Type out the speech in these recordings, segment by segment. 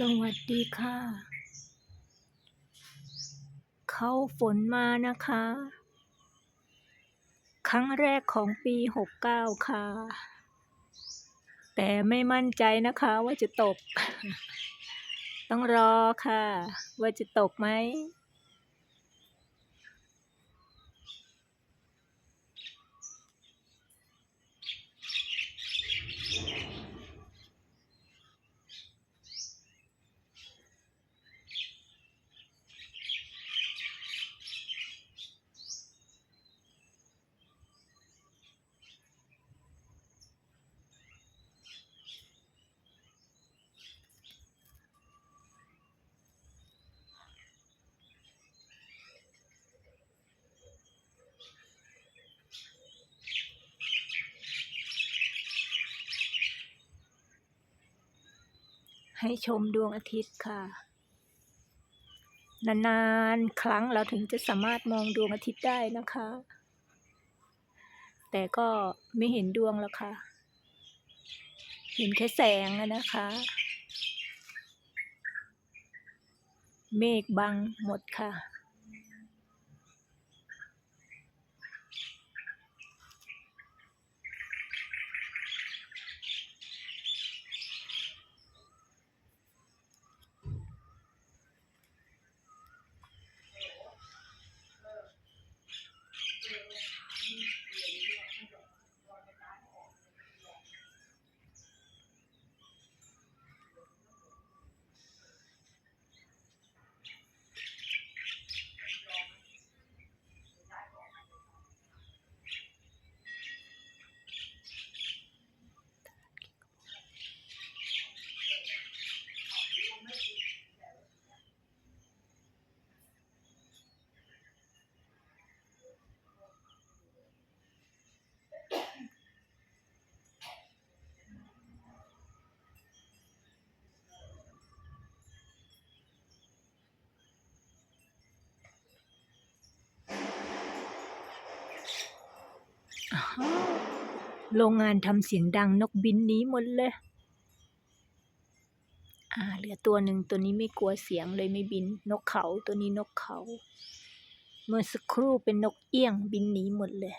สวัสดีค่ะ เขาฝนมานะคะ ครั้งแรกของปีหกเก้าค่ะ แต่ไม่มั่นใจนะคะว่าจะตก ต้องรอค่ะ ว่าจะตกไหม ให้ชมดวงอาทิตย์ค่ะ นานๆ ครั้งเราถึงจะสามารถมองดวงอาทิตย์ได้นะคะ แต่ก็ไม่เห็นดวงแล้วค่ะ เห็นแค่แสงนะคะ เมฆบังหมดค่ะ โรงงานทำเสียงดังนกบินหนี้หมดเลย อ่า เหลือตัวหนึ่งตัวนี้ไม่กลัวเสียงเลยไม่บิน นกเขาตัวนี้นกเขา เมื่อสักครู่เป็นนกเอี้ยงบินหนีหมดเลย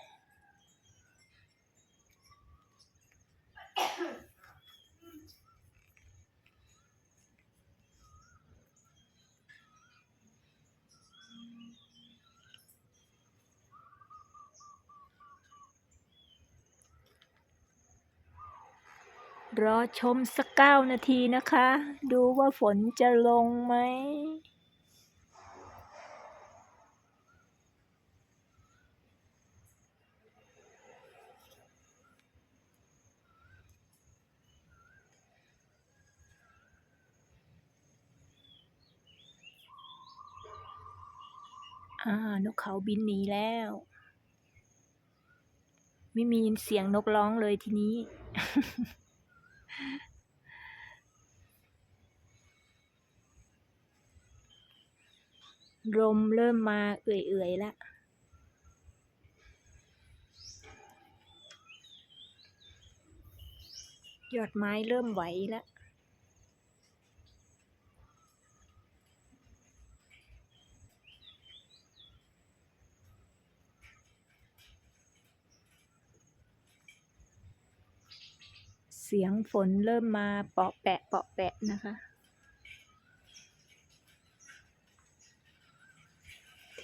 รอชมสักเก้านาทีนะคะ ดูว่าฝนจะลงไหม อ่า นกเขาบินหนีแล้ว ไม่มีเสียงนกร้องเลยทีนี้ ลมเริ่มมาเอื่อยๆแล้วยอดไม้เริ่มไหวแล้วเสียงฝนเริ่มมาเปาะแปะเปาะแปะนะคะ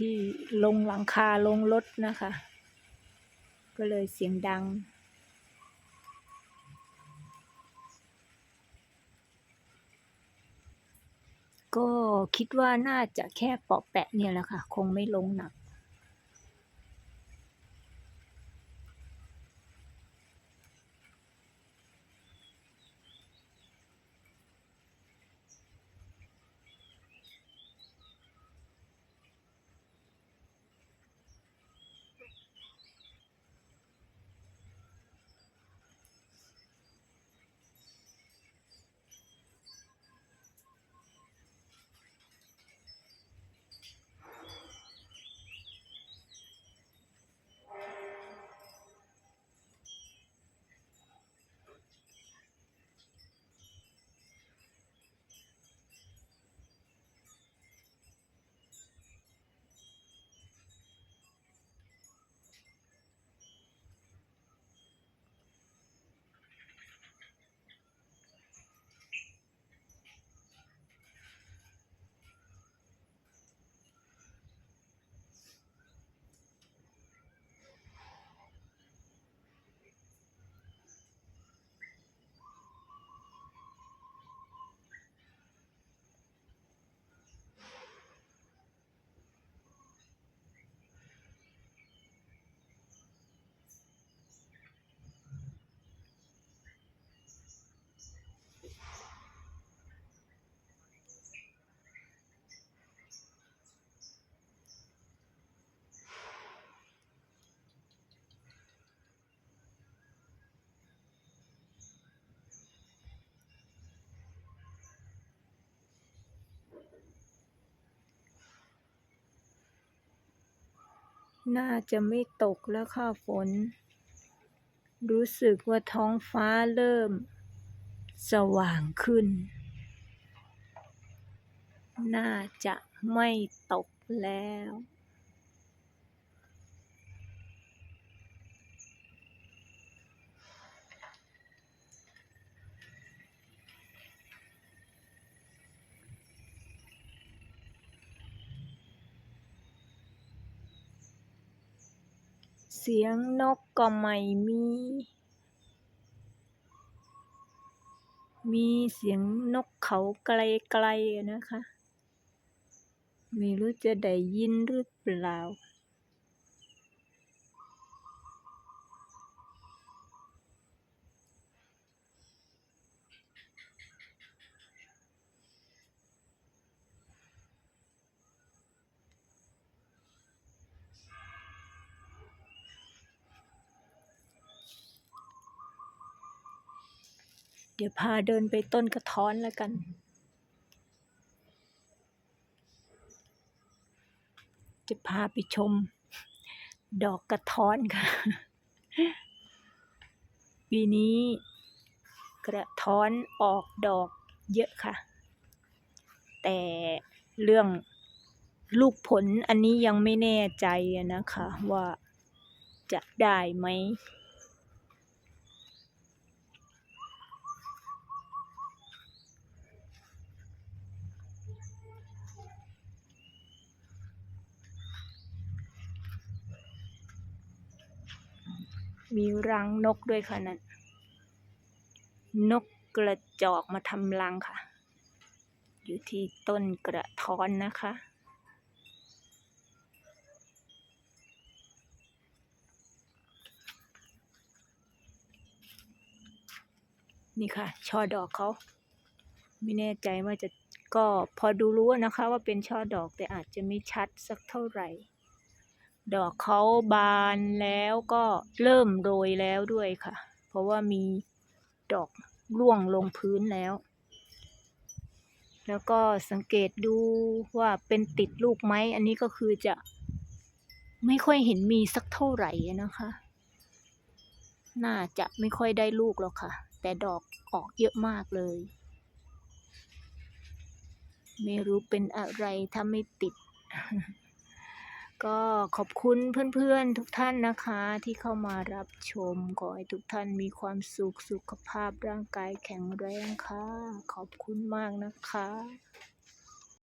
ที่ลงหลังคาลงรถนะคะ ก็เลยเสียงดัง ก็คิดว่าน่าจะแค่ปอกแปะเนี่ยแหละค่ะ คงไม่ลงหนัก น่าจะไม่ตกแล้วค่ะฝน รู้สึกว่าท้องฟ้าเริ่ม สว่างขึ้น น่าจะไม่ตกแล้ว เสียงนกก็ไม่มี มีเสียงนกเขาไกลๆนะคะ ไม่รู้จะได้ยินหรือเปล่า ดี๋ยวพาเดินไปต้นกระท้อนแล้วกัน จะพาไปชม ดอกกระท้อนค่ะ ปีนี้กระท้อนออกดอกเยอะค่ะ แต่เรื่องลูกผลอันนี้ยังไม่แน่ใจนะคะว่าจะได้ไหม มีรังนกด้วยค่ะนั่นนกกระจอกมาทำรังค่ะ อยู่ที่ต้นกระท้อนนะคะ นี่ค่ะ ช่อดอกเขา ไม่แน่ใจว่าจะก็พอดูรู้นะคะว่าเป็นช่อดอกแต่อาจจะไม่ชัดสักเท่าไหร่ ดอกเขาบานแล้วก็เริ่มโรยแล้วด้วยค่ะ เพราะว่ามีดอกร่วงลงพื้นแล้ว แล้วก็สังเกตดูว่าเป็นติดลูกไหม อันนี้ก็คือจะไม่ค่อยเห็นมีสักเท่าไหร่นะคะ น่าจะไม่ค่อยได้ลูกหรอกค่ะ แต่ดอกออกเยอะมากเลย ไม่รู้เป็นอะไรถ้าไม่ติด ก็ขอบคุณเพื่อนๆทุกท่านนะคะ ที่เข้ามารับชม ขอให้ทุกท่านมีความสุขสุขภาพร่างกายแข็งแรงค่ะ ขอบคุณมากนะคะ